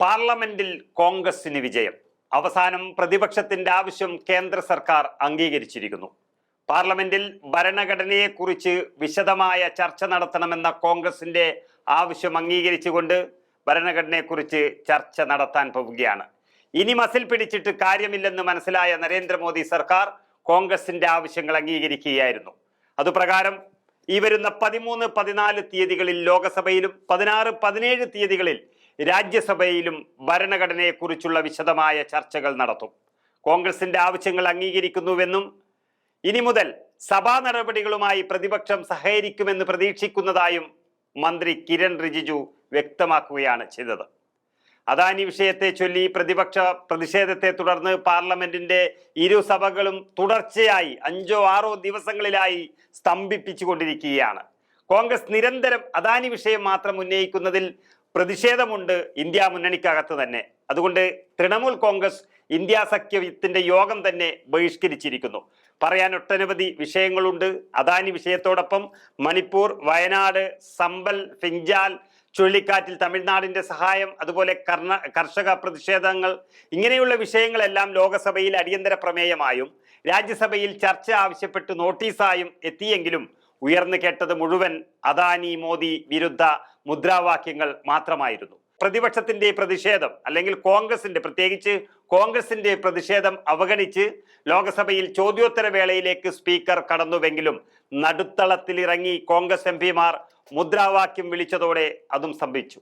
പാർലമെന്റിൽ കോൺഗ്രസിന് വിജയം. അവസാനം പ്രതിപക്ഷത്തിന്റെ ആവശ്യം കേന്ദ്ര സർക്കാർ അംഗീകരിച്ചിരിക്കുന്നു. പാർലമെന്റിൽ ഭരണഘടനയെക്കുറിച്ച് വിശദമായ ചർച്ച നടത്തണമെന്ന കോൺഗ്രസിന്റെ ആവശ്യം അംഗീകരിച്ചുകൊണ്ട് ഭരണഘടനയെക്കുറിച്ച് ചർച്ച നടത്താൻ പോവുകയാണ്. ഇനി മസിൽ പിടിച്ചിട്ട് കാര്യമില്ലെന്ന് മനസ്സിലായ നരേന്ദ്രമോദി സർക്കാർ കോൺഗ്രസിന്റെ ആവശ്യങ്ങൾ അംഗീകരിക്കുകയായിരുന്നു. അതുപ്രകാരം ഈ വരുന്ന പതിമൂന്ന് പതിനാല് തീയതികളിൽ ലോകസഭയിലും പതിനാറ് പതിനേഴ് തീയതികളിൽ രാജ്യസഭയിലും ഭരണഘടനയെക്കുറിച്ചുള്ള വിശദമായ ചർച്ചകൾ നടത്തും. കോൺഗ്രസിന്റെ ആവശ്യങ്ങൾ അംഗീകരിക്കുന്നുവെന്നും ഇനി മുതൽ സഭാ നടപടികളുമായി പ്രതിപക്ഷം സഹകരിക്കുമെന്ന് പ്രതീക്ഷിക്കുന്നതായും മന്ത്രി കിരൺ റിജിജു വ്യക്തമാക്കുകയാണ് ചെയ്തത്. അദാനി വിഷയത്തെ ചൊല്ലി പ്രതിപക്ഷ പ്രതിഷേധത്തെ തുടർന്ന് പാർലമെന്റിന്റെ ഇരു സഭകളും തുടർച്ചയായി അഞ്ചോ ആറോ ദിവസങ്ങളിലായി സ്തംഭിപ്പിച്ചുകൊണ്ടിരിക്കുകയാണ്. കോൺഗ്രസ് നിരന്തരം അദാനി വിഷയം മാത്രം ഉന്നയിക്കുന്നതിൽ പ്രതിഷേധമുണ്ട് ഇന്ത്യ മുന്നണിക്കകത്ത് തന്നെ. അതുകൊണ്ട് തൃണമൂൽ കോൺഗ്രസ് ഇന്ത്യ സഖ്യത്തിന്റെ യോഗം തന്നെ ബഹിഷ്കരിച്ചിരിക്കുന്നു. പറയാൻ ഒട്ടനവധി വിഷയങ്ങളുണ്ട്. അദാനി വിഷയത്തോടൊപ്പം മണിപ്പൂർ വയനാട് സമ്പൽ ഫിഞ്ചാൽ ചുഴലിക്കാറ്റിൽ തമിഴ്നാടിന്റെ സഹായം അതുപോലെ കർണ കർഷക പ്രതിഷേധങ്ങൾ ഇങ്ങനെയുള്ള വിഷയങ്ങളെല്ലാം ലോകസഭയിൽ അടിയന്തര പ്രമേയമായും രാജ്യസഭയിൽ ചർച്ച ആവശ്യപ്പെട്ട് നോട്ടീസായും എത്തിയെങ്കിലും ഉയർന്നു കേട്ടത് മുഴുവൻ അദാനി മോദി വിരുദ്ധ മുദ്രാവാക്യങ്ങൾ മാത്രമായിരുന്നു. പ്രതിപക്ഷത്തിന്റെ പ്രതിഷേധം അല്ലെങ്കിൽ കോൺഗ്രസിന്റെ പ്രത്യേകിച്ച് കോൺഗ്രസിന്റെ പ്രതിഷേധം അവഗണിച്ച് ലോക്സഭയിൽ ചോദ്യോത്തര വേളയിലേക്ക് സ്പീക്കർ കടന്നുവെങ്കിലും നടുത്തളത്തിലിറങ്ങി കോൺഗ്രസ് എം പിമാർ മുദ്രാവാക്യം വിളിച്ചതോടെ അതും സംഭവിച്ചു.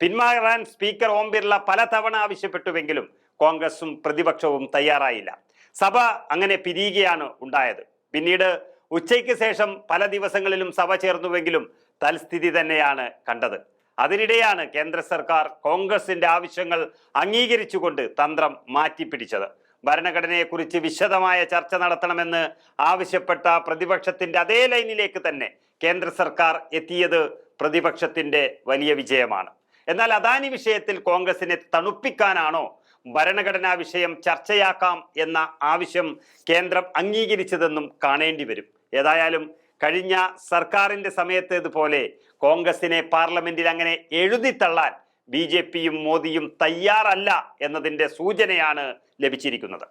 പിന്മാറാൻ സ്പീക്കർ ഓം ബിർള പലതവണ ആവശ്യപ്പെട്ടുവെങ്കിലും കോൺഗ്രസും പ്രതിപക്ഷവും തയ്യാറായില്ല. സഭ അങ്ങനെ പിരിയുകയാണ് ഉണ്ടായത്. പിന്നീട് ഉച്ചയ്ക്ക് ശേഷം പല ദിവസങ്ങളിലും സഭ ചേർന്നുവെങ്കിലും തൽസ്ഥിതി തന്നെയാണ് കണ്ടത്. അതിനിടെയാണ് കേന്ദ്ര സർക്കാർ കോൺഗ്രസിന്റെ ആവശ്യങ്ങൾ അംഗീകരിച്ചുകൊണ്ട് തന്ത്രം മാറ്റിപ്പിടിച്ചത്. ഭരണഘടനയെക്കുറിച്ച് വിശദമായ ചർച്ച നടത്തണമെന്ന് ആവശ്യപ്പെട്ട പ്രതിപക്ഷത്തിന്റെ അതേ ലൈനിലേക്ക് തന്നെ കേന്ദ്ര സർക്കാർ എത്തിയത് പ്രതിപക്ഷത്തിന്റെ വലിയ വിജയമാണ്. എന്നാൽ അദാനി വിഷയത്തിൽ കോൺഗ്രസിനെ തണുപ്പിക്കാനാണോ ഭരണഘടനാ വിഷയം ചർച്ചയാക്കാം എന്ന ആവശ്യം കേന്ദ്രം അംഗീകരിച്ചതെന്നും കാണേണ്ടി വരും. ഏതായാലും കഴിഞ്ഞ സർക്കാരിന്റെ സമയത്തേതുപോലെ കോൺഗ്രസിനെ പാർലമെന്റിൽ അങ്ങനെ എഴുതിത്തള്ളാൻ ബി ജെ പിയും മോദിയും തയ്യാറല്ല എന്നതിന്റെ സൂചനയാണ് ലഭിച്ചിരിക്കുന്നത്.